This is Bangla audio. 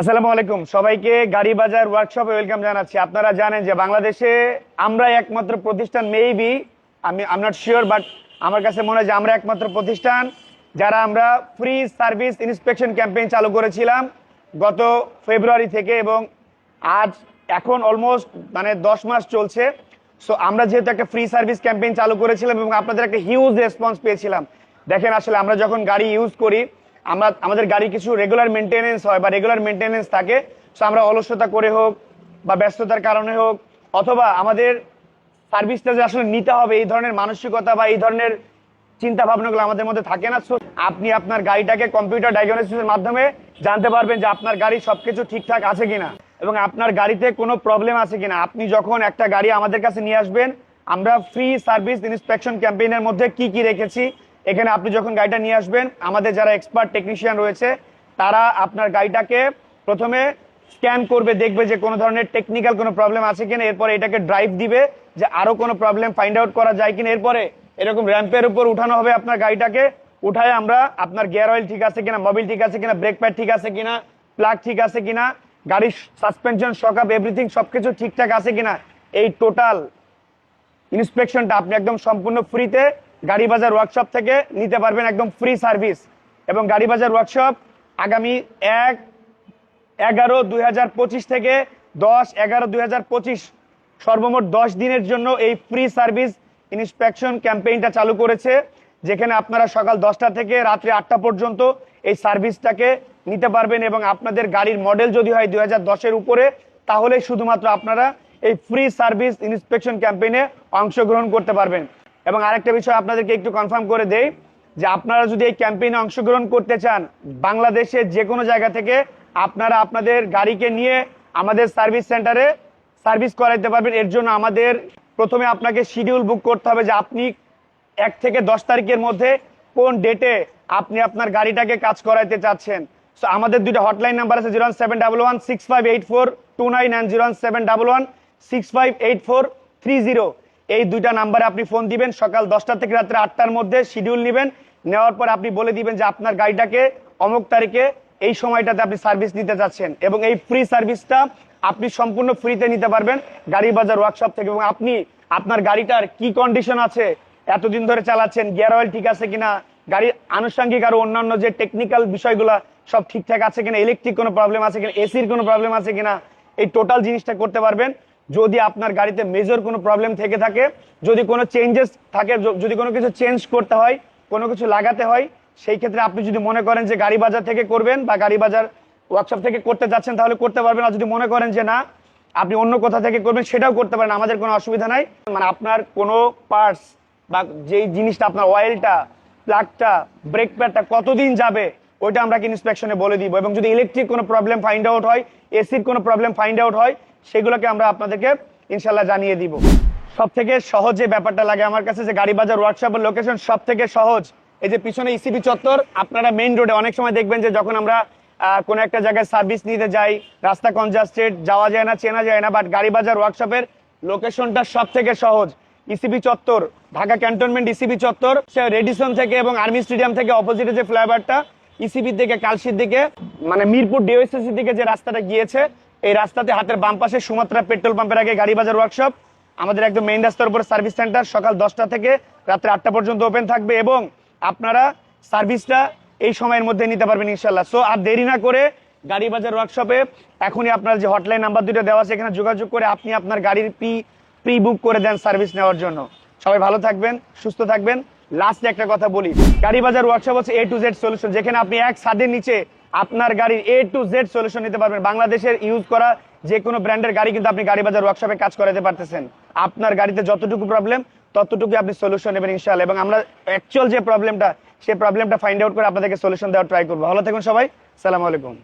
আসসালামু আলাইকুম। সবাইকে গাড়ি বাজার ওয়ার্কশপে ওয়েলকাম জানাচ্ছি। আপনারা জানেন যে বাংলাদেশে আমরা একমাত্র প্রতিষ্ঠান মেবি আমি আম নট শিওর বাট আমার কাছে মনে হয় যে আমরা একমাত্র প্রতিষ্ঠান যারা আমরা ফ্রি সার্ভিস ইন্সপেকশন ক্যাম্পেইন চালু করেছিলাম গত ফেব্রুয়ারি থেকে এবং আজ, এখন অলমোস্ট মানে দশ মাস চলছে। সো আমরা যেহেতু একটা ফ্রি সার্ভিস ক্যাম্পেইন চালু করেছিলাম এবং আপনাদের একটা হিউজ রেসপন্স পেয়েছিলাম। দেখেন আসলে আমরা যখন গাড়ি ইউজ করি আমরা, আমাদের গাড়ি কিছু রেগুলার মেনটেনেন্স হয় বা রেগুলার মেনটেনেন্স থাকে সো আমরা অলসতা করে হোক বা ব্যস্ততার কারণে হোক, অথবা আমাদের সার্ভিসটা যে আসলে নিতে হবে, এই ধরনের মানসিকতা বা এই ধরনের চিন্তা ভাবনাগুলো আমাদের মধ্যে থাকে না সো আপনি আপনার গাড়িটাকে কম্পিউটার ডায়াগনোসিসের মাধ্যমে জানতে পারবেন যে আপনার গাড়ি সবকিছু ঠিকঠাক আছে কিনা এবং আপনার গাড়িতে কোনো প্রবলেম আছে কিনা। আপনি যখন একটা গাড়ি আমাদের কাছে নিয়ে আসবেন, আমরা ফ্রি সার্ভিস ইন্সপেকশন ক্যাম্পেইনের মধ্যে কি কি রেখেছি এখানে আপনি যখন গাড়িটা নিয়ে আসবেন, আমাদের যারা এক্সপার্ট টেকনিশিয়ান রয়েছে, তারা আপনার গাড়িটাকে প্রথমে স্ক্যান করবে, দেখবে যে কোনো ধরনের টেকনিক্যাল কোনো প্রবলেম আছে কিনা, এরপরে এটাকে ড্রাইভ দিবে যে আরও কোনো প্রবলেম ফাইন্ড আউট করা যায় কিনা। এরপরে এরকম র্যাম্পের উপর উঠানো হবে আপনার গাড়িটাকে, উঠায় আমরা আপনার গিয়ার অয়েল ঠিক আছে কিনা মোবিল ঠিক আছে কিনা ব্রেক প্যাড ঠিক আছে কিনা প্লাগ ঠিক আছে কিনা, গাড়ির সাসপেনশন শক আপ এভরিথিং সবকিছু ঠিকঠাক আছে কিনা, এই টোটাল ইন্সপেকশনটা আপনি একদম সম্পূর্ণ ফ্রিতে গাড়ি বাজার ওয়ার্কশপ থেকে নিতে পারবেন একদম ফ্রি সার্ভিস এবং গাড়ি বাজার ওয়ার্কশপ আগামী এক এগারো দুই থেকে দশ এগারো দুই সর্বমোট দশ দিনের জন্য এই ফ্রি সার্ভিস ইন্সপেকশন ক্যাম্পেইনটা চালু করেছে, যেখানে আপনারা সকাল দশটা থেকে রাত্রি আটটা পর্যন্ত এই সার্ভিসটাকে নিতে পারবেন এবং আপনাদের গাড়ির মডেল যদি হয় দুই হাজার উপরে তাহলে শুধুমাত্র আপনারা এই ফ্রি সার্ভিস ইন্সপেকশন ক্যাম্পেইনে অংশগ্রহণ করতে পারবেন। এবং আরেকটা বিষয় আপনাদেরকে একটু কনফার্ম করে দেই যে আপনারা যদি এই ক্যাম্পেইনে অংশগ্রহণ করতে চান বাংলাদেশের যে কোনো জায়গা থেকে আপনারা আপনাদের গাড়িকে নিয়ে আমাদের সার্ভিস সেন্টারে সার্ভিস করাইতে পারবেন। এর জন্য আমাদের প্রথমে আপনাকে শিডিউল বুক করতে হবে যে আপনি এক থেকে দশ তারিখের মধ্যে কোন ডেটে আপনি আপনার গাড়িটাকে কাজ করাইতে চাচ্ছেন। সো আমাদের দুইটা হটলাইন নাম্বার আছে zero seven double one six five eight four two nine zero seven double one six five eight four three zero এই দুইটা নাম্বারে আপনি ফোন দিবেন, সকাল দশটা থেকে রাত্রে আটটার মধ্যে শিডিউল নেবেন। নেওয়ার পর আপনি বলে দিবেন যে আপনার গাড়িটাকে অমুক তারিখে এই সময়টাতে আপনি সার্ভিস নিতে চাচ্ছেন এবং এই ফ্রি সার্ভিসটা আপনি সম্পূর্ণ ফ্রিতে নিতে পারবেন গাড়ি বাজার ওয়ার্কশপ থেকে এবং আপনি আপনার গাড়িটার কি কন্ডিশন আছে, এতদিন ধরে চালাচ্ছেন গিয়ার অয়েল ঠিক আছে কিনা গাড়ির আনুষঙ্গিক আরও অন্যান্য যে টেকনিক্যাল বিষয়গুলো সব ঠিকঠাক আছে কিনা ইলেকট্রিক কোনো প্রবলেম আছে কিনা এসির কোনো প্রবলেম আছে কিনা, এই টোটাল জিনিসটা করতে পারবেন। যদি আপনার গাড়িতে মেজর কোনো প্রবলেম থেকে থাকে, যদি কোনো চেঞ্জেস থাকে যদি কোনো কিছু চেঞ্জ করতে হয়, কোনো কিছু লাগাতে হয়, সেই ক্ষেত্রে আপনি যদি মনে করেন যে গাড়ি বাজার থেকে করবেন বা গাড়ি বাজার ওয়ার্কশপ থেকে করতে যাচ্ছেন, তাহলে করতে পারবেন। আর যদি মনে করেন যে না, আপনি অন্য কোথা থেকে করবেন, সেটাও করতে পারেন। আমাদের কোনো অসুবিধা নাই। মানে আপনার কোনো পার্টস বা যেই জিনিসটা আপনার অয়েলটা প্লাগটা ব্রেক প্যাডটা কতদিন যাবে ওইটা আমরা ইন্সপেকশনে বলে দিব। এবং যদি ইলেকট্রিক কোনো প্রবলেম ফাইন্ড আউট হয় এসির কোনো প্রবলেম ফাইন্ড আউট হয়, সেগুলোকে আমরা আপনাদেরকে ইনশাল্লাহ জানিয়ে দিব। সব থেকে সহজ যে ব্যাপারটা লাগে আমার কাছে, যে গাড়ি বাজার ওয়ার্কশপের লোকেশন সব থেকে সহজ। এই যে পিছনে ইসিবি চত্বর, আপনারা মেইন রোডে অনেক সময় দেখবেন যে যখন আমরা কোনো একটা জায়গায় সার্ভিস নিতে যাই, রাস্তা কনজাস্টেড যাওয়া যায় না, চেনা যায় না বাট গাড়ি বাজার ওয়ার্কশপের লোকেশনটা সব থেকে সহজ ইসিবি চত্বর, ঢাকা ক্যান্টনমেন্ট ইসিবি চত্বর, সে রেডিসন থেকে এবং আর্মি স্টেডিয়াম থেকে অপোজিটে যে ফ্লাইওভারটা ইসিবির দিকে, কালশির দিকে মানে মিরপুর ডিওএসএসির দিকে যে রাস্তাটা গিয়েছে, এই রাস্তাতে হাতের বাম পাশে সুমাত্রা পেট্রোল পাম্পের আগে গাড়ি বাজার ওয়ার্কশপ আমাদের একদম মেইন রাস্তার উপরে সার্ভিস সেন্টার সকাল দশটা থেকে রাত্রে আটটা পর্যন্ত ওপেন থাকবে এবং আপনারা সার্ভিসটা এই সময়ের মধ্যে নিতে পারবেন ইনশাল্লাহ সো আর দেরি না করে গাড়ি বাজার ওয়ার্কশপে এখনই আপনার যে হটলাইন নাম্বার দুটো দেওয়া আছে, এখানে যোগাযোগ করে আপনি আপনার গাড়ির প্রি প্রি বুক করে দেন সার্ভিস নেওয়ার জন্য। সবাই ভালো থাকবেন, সুস্থ থাকবেন। লাস্টে একটা কথা বলি। গাড়ি বাজার ওয়ার্কশপ হচ্ছে এ টু জেড সলিউশন যেখানে আপনি এক ছাদের নিচে আপনার গাড়ির এ টু জেড সলিউশন নিতে পারবেন। বাংলাদেশের ইউজ করা যে কোনো ব্র্যান্ডের গাড়ি কিন্তু আপনি গাড়ি বাজার ওয়ার্কশপে কাজ করাতে পারতেছেন। আপনার গাড়িতে যতটুকু প্রবলেম ততটুকু আপনি সলিউশন নেবেন ইনশাআল্লাহ। এবং আমরা অ্যাকচুয়াল যে প্রবলেমটা সেই প্রবলেমটা ফাইন্ড আউট করে আপনাদেরকে সলিউশন দেওয়ার ট্রাই করব। ভালো থাকুন সবাই। সালাম আলাইকুম।